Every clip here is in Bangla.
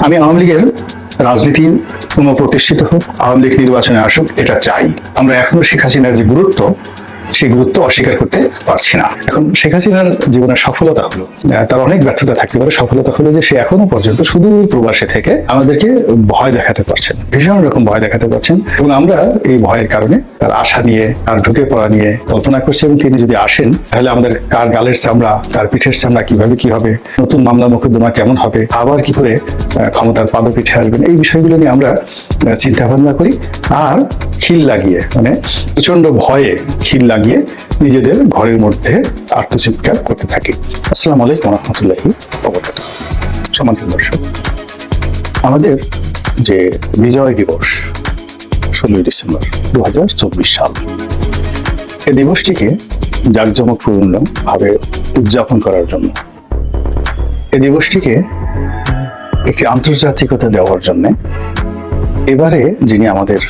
আমি আওয়ামী লীগের রাজনীতি পুনঃপ্রতিষ্ঠিত হোক, আওয়ামী লীগ নির্বাচনে আসুক, এটা চাই। আমরা এখনও শেখ হাসিনার যে গুরুত্ব সেই গুরুত্ব অস্বীকার করতে পারছি না। এখন শেখ হাসিনার জীবনের সফলতা হলো তার অনেক ব্যর্থতা থাকতে পারে। সফলতা হলো যে সে এখনও পর্যন্ত শুধু প্রবাসে থেকে আমাদেরকে ভয় দেখাতে পারছেন ভীষণ রকম ভয় দেখাতে পারছেন এবং আমরা এই ভয়ের কারণে তার আশা নিয়ে, তার ঢুকে পড়া নিয়ে কল্পনা করছি এবং তিনি যদি আসেন, তাহলে আমাদের কার গালের চামড়া, কার পিঠের চামড়া কীভাবে কি হবে, নতুন মামলা মোকদ্দমা কেমন হবে, আবার কি করে ক্ষমতার পাদপিঠে আসবেন, এই বিষয়গুলো নিয়ে আমরা চিন্তা ভাবনা করি। আর খিল লাগিয়ে মানে প্রচণ্ড ভয়ে খিল লাগিয়ে নিজেদের ঘরের মধ্যে আত্মচিৎকার করতে থাকি। আসসালাম আলাইকুম রহমতুল্লাহি সম্মানিত দর্শক, আমাদের যে বিজয় দিবস, ষোলোই ডিসেম্বর দু হাজার চব্বিশ সাল, এ দিবসটিকে জাঁকজমকপূর্ণ ভাবে উদযাপন করার জন্য, এ দিবসটিকে একটি আন্তর্জাতিকতা দেওয়ার জন্য এবারে যিনি আমাদের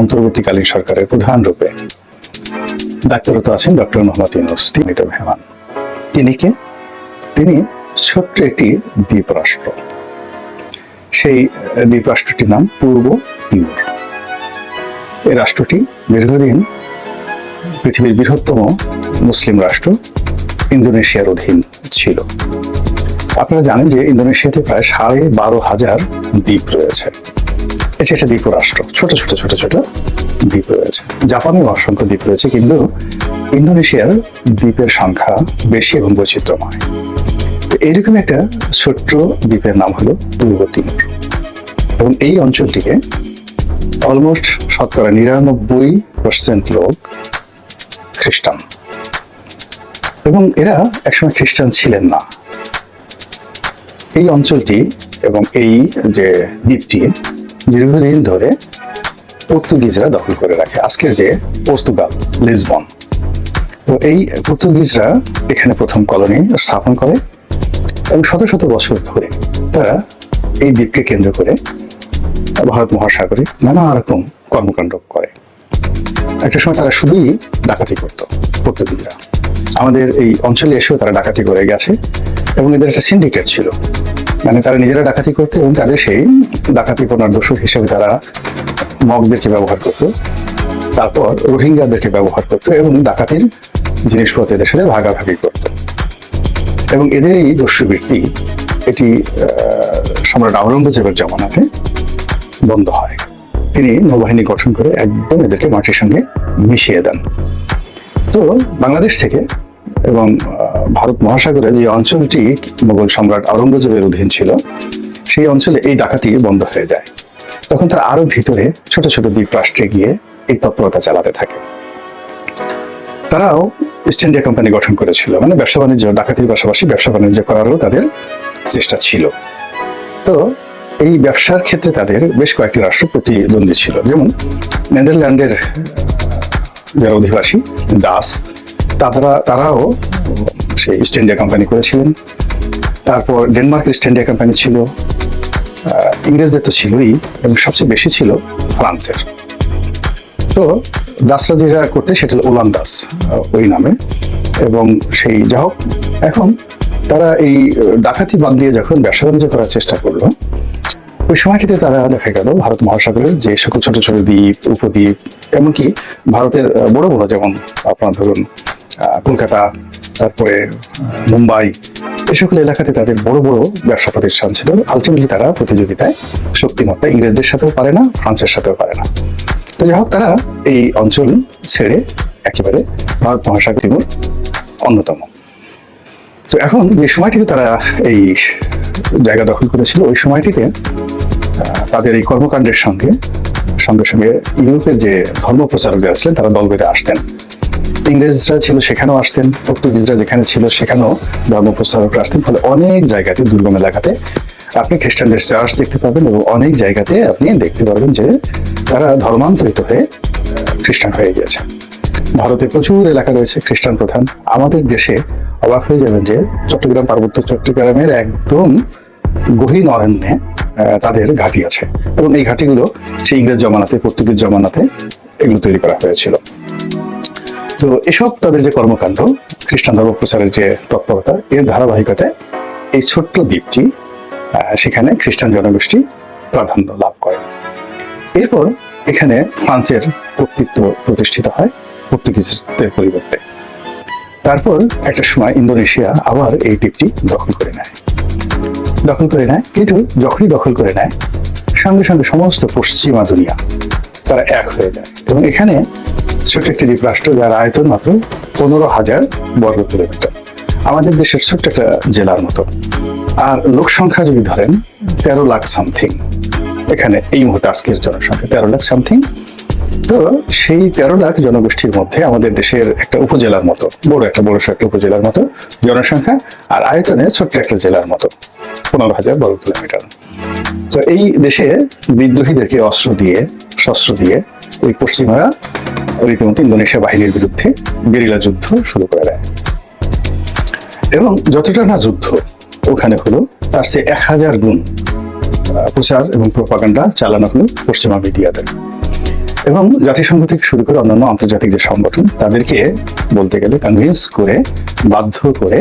অন্তর্বর্তীকালীন সরকারের প্রধান রূপে। দায়িত্বরত আছেন ডক্টর মোহাম্মদ ইউনুস, তিনি তো মেহমান। তিনি কে? তিনি ছোট্ট একটি দ্বীপ রাষ্ট্র সেই দ্বীপ রাষ্ট্রটির নাম পূর্ব তিমুর। এই রাষ্ট্রটি দীর্ঘদিন পৃথিবীর বৃহত্তম মুসলিম রাষ্ট্র, ইন্দোনেশিয়ার অধীন ছিল। আপনারা জানেন যে ইন্দোনেশিয়াতে প্রায় সাড়ে বারো হাজার দ্বীপ রয়েছে। এটি একটা দ্বীপ রাষ্ট্র ছোট ছোট ছোট ছোট দ্বীপ রয়েছে। জাপানেও অসংখ্য দ্বীপ রয়েছে, কিন্তু ইন্দোনেশিয়ার দ্বীপের সংখ্যা বেশি এবং বৈচিত্র্যময়। এইরকম একটা ছোট্ট দ্বীপের নাম হলো পূর্ব তিমুর এবং এই অঞ্চলটিকে অলমোস্ট শতকরা নিরানব্বই পার্সেন্ট লোক খ্রিস্টান। এবং এরা একসময় খ্রিস্টান ছিলেন না। এই অঞ্চলটি এবং এই যে দ্বীপটি দীর্ঘদিন ধরে পর্তুগিজরা দখল করে রাখে। আজকের যে পর্তুগাল, লিসবন। তো এই পর্তুগিজরা এখানে প্রথম কলোনি স্থাপন করে এবং শত শত বছর ধরে তারা এই দ্বীপকে কেন্দ্র করে ভারত মহাসাগরে নানা রকম কর্মকাণ্ড করে। একটা সময় তারা শুধুই ডাকাতি করত পর্তুগিজরা। আমাদের এই অঞ্চলে এসেও তারা ডাকাতি করে গেছে এবং এদের একটা সিন্ডিকেট ছিল। মানে তারা নিজেরা ডাকাতি করতো এবং তাদের সেই ডাকাতি দোষক হিসেবে তারা মগদেরকে ব্যবহার করতো। তারপর রোহিঙ্গাদেরকে ব্যবহার করতো এবং ডাকাতির জিনিসপত্র এদের সাথে ভাগাভাগি করতো। এবং এদের এই দস্যুবৃত্তি এটি সম্রাট আওরঙ্গজেবের জমানাতে বন্ধ হয়। তিনি নৌবাহিনী গঠন করে একদম এদেরকে মাটির সঙ্গে মিশিয়ে দেন। তো বাংলাদেশ থেকে এবং ভারত মহাসাগরে যে অঞ্চলটি মোগল সম্রাট আওরঙ্গজেবের অধীন ছিল, সেই অঞ্চলে এই ডাকাতি বন্ধ হয়ে যায়। তখন তারা আরও ভিতরে ছোট ছোট দ্বীপ রাষ্ট্রে গিয়ে এই তৎপরতা চালাতে থাকে। তারাও ইস্ট ইন্ডিয়া কোম্পানি গঠন করেছিল মানে ব্যবসা বাণিজ্য, ডাকাতির পাশাপাশি ব্যবসা বাণিজ্য করারও তাদের চেষ্টা ছিল। তো এই ব্যবসার ক্ষেত্রে তাদের বেশ কয়েকটি রাষ্ট্র প্রতিদ্বন্দ্বী ছিল, যেমন নেদারল্যান্ডের যারা অধিবাসী, দাস তারা তারাও সেই ইস্ট ইন্ডিয়া কোম্পানি করেছিলেন। তারপর ডেনমার্ক ইস্ট ইন্ডিয়া কোম্পানি ছিল। ইংরেজদের তো ছিলই এবং সবচেয়ে বেশি ছিল ফ্রান্সের। তো দাসরা যেটা করতে সেটা হলো ওলান দাস আহ, ওই নামে। এবং সেই যা হোক এখন তারা এই ডাকাতি বাদ দিয়ে যখন ব্যবসা বাণিজ্য করার চেষ্টা করল ওই সময়টিতে তারা দেখা গেল ভারত মহাসাগরের যে সকল ছোট ছোট দ্বীপ উপদ্বীপ এমনকি ভারতের বড় বড় যেমন আপনার ধরুন কলকাতা, তারপরে মুম্বাই, এই সকল এলাকাতে তাদের বড় বড় ব্যবসা প্রতিষ্ঠান ছিল। আলটিমেটলি তারা প্রতিযোগিতায় শক্তিমত্তা ইংরেজদের সাথেও পারে না, ফ্রান্সের সাথেও পারে না। তো যাই হোক, তারা এই অঞ্চল ছেড়ে একেবারে ভারত মহাসাগর অন্যতম। তো এখন যে সময়টিতে তারা এই জায়গা দখল করেছিল, ওই সময়টিতে তাদের এই কর্মকাণ্ডের সঙ্গে সঙ্গে সঙ্গে ইউরোপের যে ধর্ম প্রচারকরা ছিলেন, তারা দল বেঁধে আসতেন। ইংরেজরা ছিল, সেখানেও আসতেন। পর্তুগিজরা যেখানে ছিল, সেখানেও ধর্ম প্রচারকরা আসতেন। ফলে অনেক জায়গাতে দুর্গম এলাকাতে আপনি খ্রিস্টানদের চার্চ দেখতে পাবেন এবং অনেক জায়গাতে আপনি দেখতে পারবেন যে তারা ধর্মান্তরিত হয়ে খ্রিস্টান হয়ে গিয়েছে। ভারতে প্রচুর এলাকা রয়েছে, খ্রিস্টান প্রধান। আমাদের দেশে অবাক হয়ে যাবেন যে চট্টগ্রাম পার্বত্য চট্টগ্রামের একদম গহীন অরণ্যে তাদের ঘাঁটি আছে। এবং এই ঘাঁটিগুলো সেই ইংরেজ জমানাতে, পর্তুগিজ জমানাতে এগুলো তৈরি করা হয়েছিল। তো এসব তাদের যে কর্মকাণ্ড, খ্রিস্টান ধর্ম প্রচারের যে তৎপরতা, এর ধারাবাহিকতায় এই ছোট্ট দ্বীপটি সেখানে খ্রিস্টান জনগোষ্ঠী প্রাধান্য লাভ করে। এরপর এখানে ফ্রান্সের কর্তৃত্ব প্রতিষ্ঠিত হয় পর্তুগিজদের পরিবর্তে। তারপর একটা সময় ইন্দোনেশিয়া আবার এই দ্বীপটি দখল করে নেয়। দখল করে নেয়, কিন্তু যখনই দখল করে নেয়, সঙ্গে সঙ্গে সমস্ত পশ্চিমা দুনিয়া তারা এক হয়ে যায় এবং এখানে ছোট্ট একটি দ্বীপ রাষ্ট্র যার আয়তন মাত্র পনেরো হাজার বর্গ কিলোমিটার। আমাদের দেশের ছোট্ট একটা জেলার মতো। আর লোক সংখ্যা যদি ধরেন, তেরো লাখ সামথিং এখানে এই মুহূর্তে আজকের জনসংখ্যা তেরো লাখ সামথিং তো সেই তেরো লাখ জনগোষ্ঠীর মধ্যে আমাদের দেশের একটা উপজেলার মতো, বড় একটা বড় একটা উপজেলার মতো জনসংখ্যা আর আয়তনে ছোট্ট একটা জেলার মতো পনেরো হাজার বর্গ কিলোমিটার। তো এই দেশে বিদ্রোহীদেরকে অস্ত্র দিয়ে, শস্ত্র দিয়ে ওই পশ্চিমারা রীতিমতো ইন্দোনেশিয়া বাহিনীর বিরুদ্ধে গেরিলা যুদ্ধ শুরু করে দেয়। এবং যতটা না যুদ্ধ, ওখানে হলো তার চেয়ে এক হাজার গুণ প্রচার এবং প্রপাগান্ডা চালানো হলো পশ্চিমা মিডিয়াতে। এবং জাতিসংঘ থেকে শুরু করে অন্যান্য আন্তর্জাতিক যে সংগঠন, তাদেরকে বলতে গেলে কনভিন্স করে, বাধ্য করে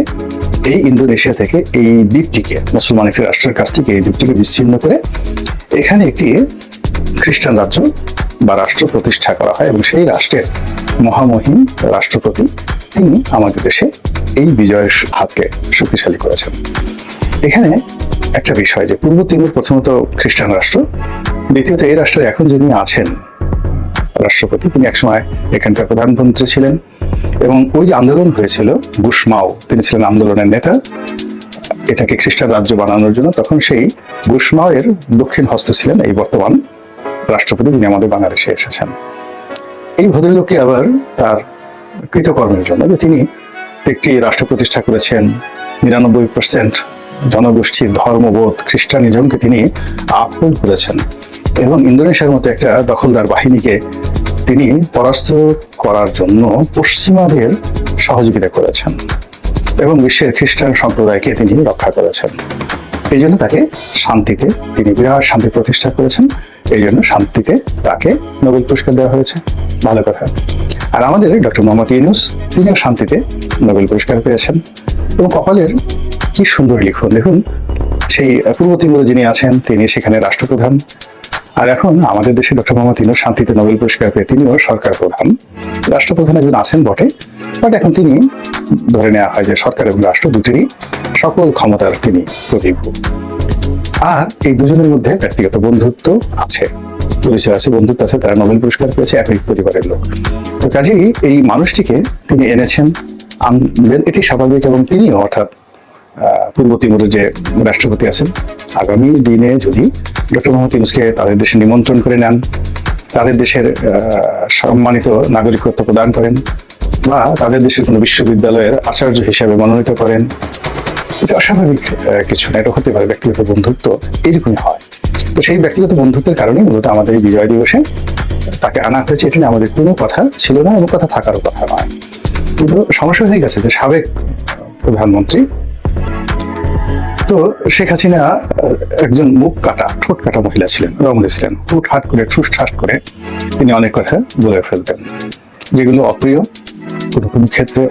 এই ইন্দোনেশিয়া থেকে এই দ্বীপটিকে, মুসলমান একটি রাষ্ট্রের কাছ থেকে এই দ্বীপটিকে বিচ্ছিন্ন করে, এখানে একটি খ্রিস্টান রাজ্য বা রাষ্ট্র প্রতিষ্ঠা করা হয় এবং সেই রাষ্ট্রের মহামহিম রাষ্ট্রপতি তিনি আমাদের দেশে এই বিজয়ের হাতকে শক্তিশালী করেছেন। এখানে একটা বিষয় যে পূর্ব তিমুর প্রথমত খ্রিস্টান রাষ্ট্র, দ্বিতীয়ত এই রাষ্ট্রের এখন যিনি আছেন রাষ্ট্রপতি, তিনি একসময় এখানকার প্রধানমন্ত্রী ছিলেন এবং ওই যে আন্দোলন হয়েছিল গুসমাও তিনি ছিলেন আন্দোলনের নেতা। এটাকে খ্রিস্টান রাজ্য বানানোর জন্য তখন সেই গুসমাও এর দক্ষিণ হস্ত ছিলেন এই বর্তমান রাষ্ট্রপতি যিনি আমাদের বাংলাদেশে এসেছেন। এই ভদ্রলোককে আবার তার কৃতকর্মের জন্য যে তিনি একটি রাষ্ট্র প্রতিষ্ঠা করেছেন, নিরানব্বই পার্সেন্ট জনগোষ্ঠীর ধর্মবোধ খ্রিস্টানিজমকে তিনি আপন করেছেন এবং ইন্দোনেশিয়ার মতো একটা দখলদার বাহিনীকে তিনি পরাস্ত করার জন্য পশ্চিমাদের সহযোগিতা করেছেন এবং বিশ্বের খ্রিস্টান সম্প্রদায়কে তিনি রক্ষা করেছেন। এই জন্য তাকে শান্তিতে, তিনি বিরাট শান্তি প্রতিষ্ঠা করেছেন। এই জন্য শান্তিতে তাকে নোবেল পুরস্কার দেওয়া হয়েছে। ভালো কথা। আর আমাদের ডক্টর মোহাম্মদ ইউনুস, তিনিও শান্তিতে নোবেল পুরস্কার পেয়েছেন। এবং কপালের কি সুন্দর লিখুন। দেখুন, সেই পূর্ব তিমুরে যিনি আছেন, তিনি সেখানে রাষ্ট্রপ্রধান। আর এখন আমাদের দেশে ডক্টর মোহাম্মদ ইউনুস শান্তিতে নোবেল পুরস্কার পেয়ে তিনিও সরকার প্রধান। রাষ্ট্রপ্রধান একজন আছেন বটে, বাট এখন তিনি ধরে নেওয়া হয় যে সরকার এবং রাষ্ট্র দুটিরই সকল ক্ষমতার তিনি প্রতিভূ। আর এই দুজনের মধ্যে ব্যক্তিগত বন্ধুত্ব আছে। পরিচয় আছে বন্ধুত্ব আছে, তারা নোবেল পুরস্কার পেয়েছে একই পরিবারের লোক। তো কাজেই এই মানুষটিকে তিনি এনেছেন, আনবেন, এটি স্বাভাবিক এবং তিনিও অর্থাৎ পূর্ব তিমুরের যে রাষ্ট্রপতি আছেন, আগামী দিনে যদি ডক্টর মোহাম্মদ ইউনুসকে তাদের দেশে নিমন্ত্রণ করে নেন, তাদের দেশের সম্মানিত নাগরিকত্ব প্রদান করেন, বা তাদের দেশের কোনো বিশ্ববিদ্যালয়ের আচার্য হিসেবে মনোনীত করেন এটা অস্বাভাবিক কিছু না, এটা হতে পারে ব্যক্তিগত বন্ধুত্ব, এরকমই হয়। তো সেই ব্যক্তিগত বন্ধুত্বের কারণে মূলত আমাদের বিজয় দিবসে তাকে আনা হয়েছে, এটা আমাদের কোনো কথা ছিল না এবং কথা থাকারও কথা নয়। কিন্তু সমস্যা হয়ে গেছে যে সাবেক প্রধানমন্ত্রী, তো শেখ হাসিনা একজন মুখ কাটা, ঠোঁট কাটা মহিলা ছিলেন, রমণী ছিলেন। হুট হাট করে, ঠুস ঠাস করে তিনি অনেক কথা বলে ফেলতেন, যেগুলো অপ্রিয়, কোনো কোনো ক্ষেত্রে